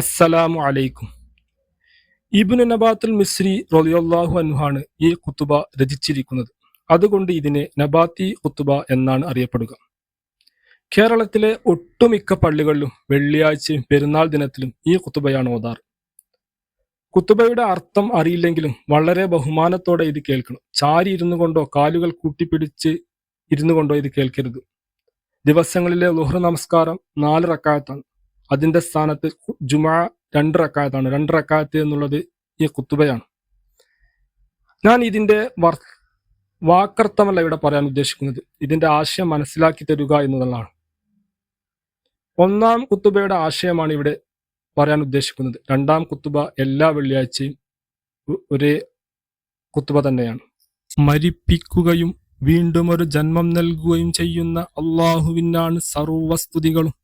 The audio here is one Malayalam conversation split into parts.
അസ്സലാമു അലൈക്കും. ഇബ്നു നബാത്തുൽ മിസ്രി റളിയല്ലാഹു അനുഹാണ് ഈ കുത്തുബ രചിച്ചിരിക്കുന്നത്. അതുകൊണ്ട് ഇതിനെ നബാത്തി കുത്തുബ എന്നാണ് അറിയപ്പെടുക. കേരളത്തിലെ ഒട്ടുമിക്ക പള്ളികളിലും വെള്ളിയാഴ്ചയും പെരുന്നാൾ ദിനത്തിലും ഈ കുത്തുബയാണ് ഓതാർ കുത്തുബയുടെ അർത്ഥം അറിയില്ലെങ്കിലും വളരെ ബഹുമാനത്തോടെ ഇത് കേൾക്കണം. ചാരി ഇരുന്നു കൊണ്ടോ കാലുകൾ കൂട്ടിപ്പിടിച്ച് ഇരുന്നു കൊണ്ടോ ഇത് കേൾക്കരുത്. ദിവസങ്ങളിലെ ലുഹർ നമസ്കാരം നാല് റക്കായത്താണ്. അതിന്റെ സ്ഥാനത്ത് ജുമാ രണ്ട് റക്കായത്താണ്. രണ്ട് റക്കായത്ത് എന്നുള്ളത് ഈ കുത്തുബയാണ് ഞാൻ ഇതിന്റെ വർ വാക്കർത്ഥമല്ല ഇവിടെ പറയാൻ ഉദ്ദേശിക്കുന്നത്. ഇതിന്റെ ആശയം മനസ്സിലാക്കി തരുക എന്നുള്ളതാണ് ഒന്നാം കുത്തുബയുടെ ആശയമാണ് ഇവിടെ പറയാൻ ഉദ്ദേശിക്കുന്നത്. രണ്ടാം കുത്തുബ എല്ലാ വെള്ളിയാഴ്ചയും ഒരേ കുത്തുബ തന്നെയാണ്. മരിപ്പിക്കുകയും വീണ്ടും ഒരു ജന്മം നൽകുകയും ചെയ്യുന്ന അള്ളാഹുവിനാണ് സർവസ്തുതികളും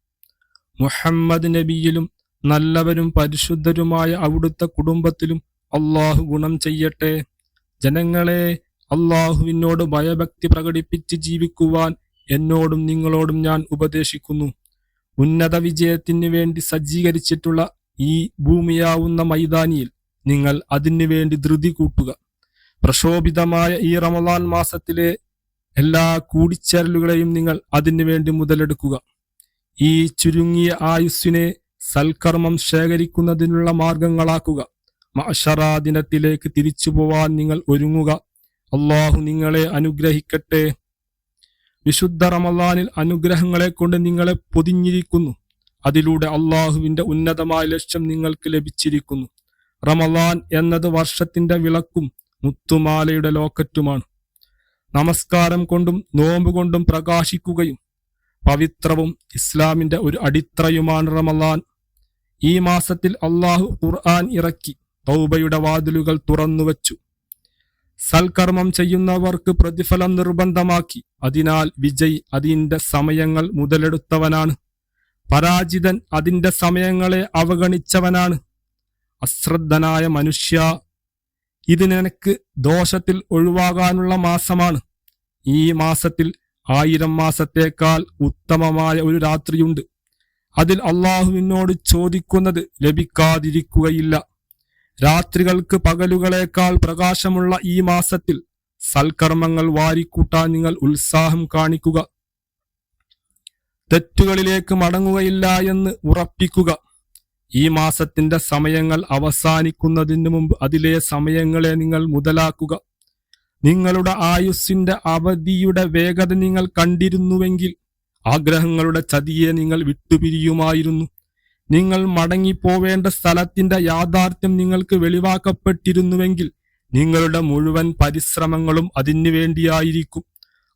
മുഹമ്മദ് നബിയിലും നല്ലവരും പരിശുദ്ധരുമായ അവിടുത്തെ കുടുംബത്തിലും അള്ളാഹു ഗുണം ചെയ്യട്ടെ. ജനങ്ങളെ അള്ളാഹുവിനോട് ഭയഭക്തി പ്രകടിപ്പിച്ച് ജീവിക്കുവാൻ എന്നോടും നിങ്ങളോടും ഞാൻ ഉപദേശിക്കുന്നു. ഉന്നത വിജയത്തിന് വേണ്ടി സജ്ജീകരിച്ചിട്ടുള്ള ഈ ഭൂമിയാവുന്ന മൈതാനിയിൽ നിങ്ങൾ അതിനു വേണ്ടി ധൃതി കൂട്ടുക. പ്രക്ഷോഭിതമായ ഈ റമദാൻ മാസത്തിലെ എല്ലാ കൂടിച്ചേരലുകളെയും നിങ്ങൾ അതിനു വേണ്ടി മുതലെടുക്കുക. ഈ ചുരുങ്ങിയ ആയുസ്സിനെ സൽക്കർമ്മം ശേഖരിക്കുന്നതിനുള്ള മാർഗങ്ങളാക്കുക. മഷറാ ദിനത്തിലേക്ക് തിരിച്ചു പോവാൻ നിങ്ങൾ ഒരുങ്ങുക. അള്ളാഹു നിങ്ങളെ അനുഗ്രഹിക്കട്ടെ. വിശുദ്ധ റമദാനിൽ അനുഗ്രഹങ്ങളെ കൊണ്ട് നിങ്ങളെ പൊതിഞ്ഞിരിക്കുന്നു. അതിലൂടെ അള്ളാഹുവിന്റെ ഉന്നതമായ ലക്ഷ്യം നിങ്ങൾക്ക് ലഭിച്ചിരിക്കുന്നു. റമദാൻ എന്നത് വർഷത്തിന്റെ വിളക്കും മുത്തുമാലയുടെ ലോക്കറ്റുമാണ്. നമസ്കാരം കൊണ്ടും നോമ്പ് കൊണ്ടും പ്രകാശിക്കുകയും പവിത്രവും ഇസ്ലാമിന്റെ ഒരു അടിത്തറയുമാണ് റമലാൻ ഈ മാസത്തിൽ അള്ളാഹു ഖുർആൻ ഇറക്കി തൗബയുടെ വാതിലുകൾ തുറന്നുവച്ചു സൽക്കർമ്മം ചെയ്യുന്നവർക്ക് പ്രതിഫലം നിർബന്ധമാക്കി. അതിനാൽ വിജയ് അതിന്റെ സമയങ്ങൾ മുതലെടുത്തവനാണ്. പരാജിതൻ അതിന്റെ സമയങ്ങളെ അവഗണിച്ചവനാണ്. അശ്രദ്ധനായ മനുഷ്യ ഇത് നിനക്ക് ദോഷത്തിൽ ഒഴിവാകാനുള്ള മാസമാണ്. ഈ മാസത്തിൽ ആയിരം മാസത്തേക്കാൾ ഉത്തമമായ ഒരു രാത്രിയുണ്ട്. അതിൽ അള്ളാഹുവിനോട് ചോദിക്കുന്നത് ലഭിക്കാതിരിക്കുകയില്ല. രാത്രികൾക്ക് പകലുകളേക്കാൾ പ്രകാശമുള്ള ഈ മാസത്തിൽ സൽക്കർമ്മങ്ങൾ വാരിക്കൂട്ടാൻ നിങ്ങൾ ഉത്സാഹം കാണിക്കുക. തെറ്റുകളിലേക്ക് മടങ്ങുകയില്ല എന്ന് ഉറപ്പിക്കുക. ഈ മാസത്തിന്റെ സമയങ്ങൾ അവസാനിക്കുന്നതിന് മുമ്പ് അതിലെ സമയങ്ങളെ നിങ്ങൾ മുതലാക്കുക. നിങ്ങളുടെ ആയുസ്സിന്റെ അവധിയുടെ വേഗത നിങ്ങൾ കണ്ടിരുന്നുവെങ്കിൽ ആഗ്രഹങ്ങളുടെ ചതിയെ നിങ്ങൾ വിട്ടുപിരിയുമായിരുന്നു. നിങ്ങൾ മടങ്ങിപ്പോവേണ്ട സ്ഥലത്തിന്റെ യാഥാർത്ഥ്യം നിങ്ങൾക്ക് വെളിവാക്കപ്പെട്ടിരുന്നുവെങ്കിൽ നിങ്ങളുടെ മുഴുവൻ പരിശ്രമങ്ങളും അതിനു വേണ്ടിയായിരിക്കും.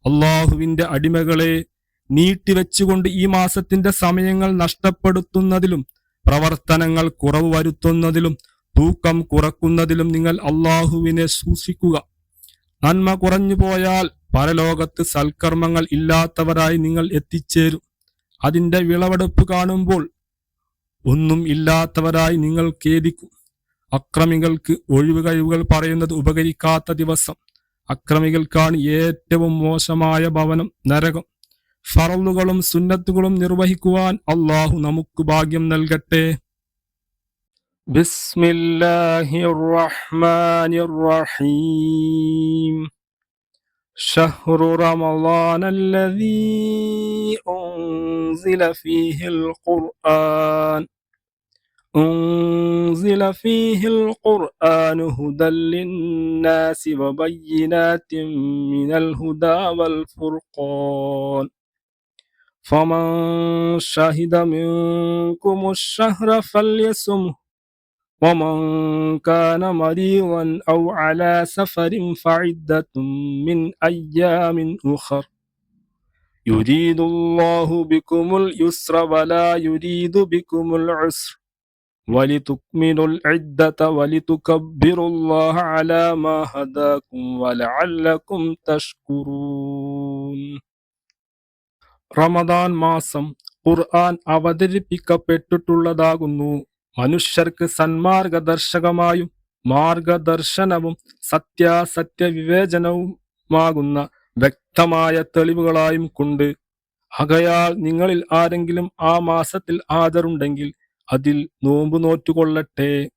അള്ളാഹുവിന്റെ അടിമകളെ നീട്ടിവെച്ചുകൊണ്ട് ഈ മാസത്തിന്റെ സമയങ്ങൾ നഷ്ടപ്പെടുത്തുന്നതിലും പ്രവർത്തനങ്ങൾ കുറവ് വരുത്തുന്നതിലും തൂക്കം കുറക്കുന്നതിലും നിങ്ങൾ അള്ളാഹുവിനെ സൂക്ഷിക്കുക. നന്മ കുറഞ്ഞു പോയാൽ പരലോകത്ത് സൽക്കർമ്മങ്ങൾ ഇല്ലാത്തവരായി നിങ്ങൾ എത്തിച്ചേരും. അതിന്റെ വിളവെടുപ്പ് കാണുമ്പോൾ ഒന്നും ഇല്ലാത്തവരായി നിങ്ങൾ ഖേദിക്കും. അക്രമികൾക്ക് ഒഴിവ് കഴിവുകൾ പറയുന്നത് ഉപകരിക്കാത്ത ദിവസം. അക്രമികൾക്കാണ് ഏറ്റവും മോശമായ ഭവനം നരകം. ഫറലുകളും സുന്നത്തുകളും നിർവഹിക്കുവാൻ അള്ളാഹു നമുക്ക് ഭാഗ്യം നൽകട്ടെ. بسم الله الرحمن الرحيم. شهر رمضان الذي أنزل فيه القرآن. أنزل فيه القرآن هدى للناس وبينات من الهدى والفرقان. فمن شهد منكم الشهر فليسمه ومن كان مريضا أو على سفر فعدة من أيام أخر يريد الله بكم اليسر ولا يريد بكم العسر ولتكملوا العدة ولتكبروا الله على ما هداكم ولعلكم تشكرون റമദാൻ മാസം ഖുർആൻ അവതരിപ്പിക്കപ്പെട്ടിട്ടുള്ളതാകുന്നു മനുഷ്യർക്ക് സന്മാർഗദർശകമായും മാർഗദർശനവും സത്യാസത്യ വിവേചനവുമാകുന്ന വ്യക്തമായ തെളിവുകളായും കൊണ്ട് ആകയാൽ നിങ്ങളിൽ ആരെങ്കിലും ആ മാസത്തിൽ ആദരുണ്ടെങ്കിൽ അതിൽ നോമ്പ് നോറ്റുകൊള്ളട്ടെ.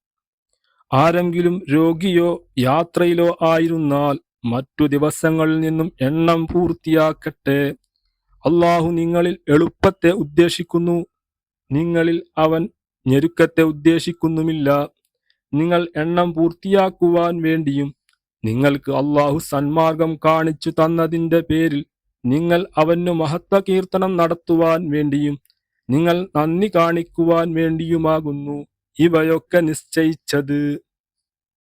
ആരെങ്കിലും രോഗിയോ യാത്രയിലോ ആയിരുന്നാൽ മറ്റു ദിവസങ്ങളിൽ നിന്നും എണ്ണം പൂർത്തിയാക്കട്ടെ. അള്ളാഹു നിങ്ങളിൽ എളുപ്പത്തെ ഉദ്ദേശിക്കുന്നു. നിങ്ങളിൽ അവൻ ഞെരുക്കത്തെ ഉദ്ദേശിക്കുന്നുമില്ല. നിങ്ങൾ എണ്ണം പൂർത്തിയാക്കുവാൻ വേണ്ടിയും നിങ്ങൾക്ക് അള്ളാഹു സന്മാർഗം കാണിച്ചു തന്നതിന്റെ പേരിൽ നിങ്ങൾ അവനു മഹത്വ കീർത്തനം നടത്തുവാൻ വേണ്ടിയും നിങ്ങൾ നന്ദി കാണിക്കുവാൻ വേണ്ടിയുമാകുന്നു. ഇവയൊക്കെ നിശ്ചയിച്ചത്.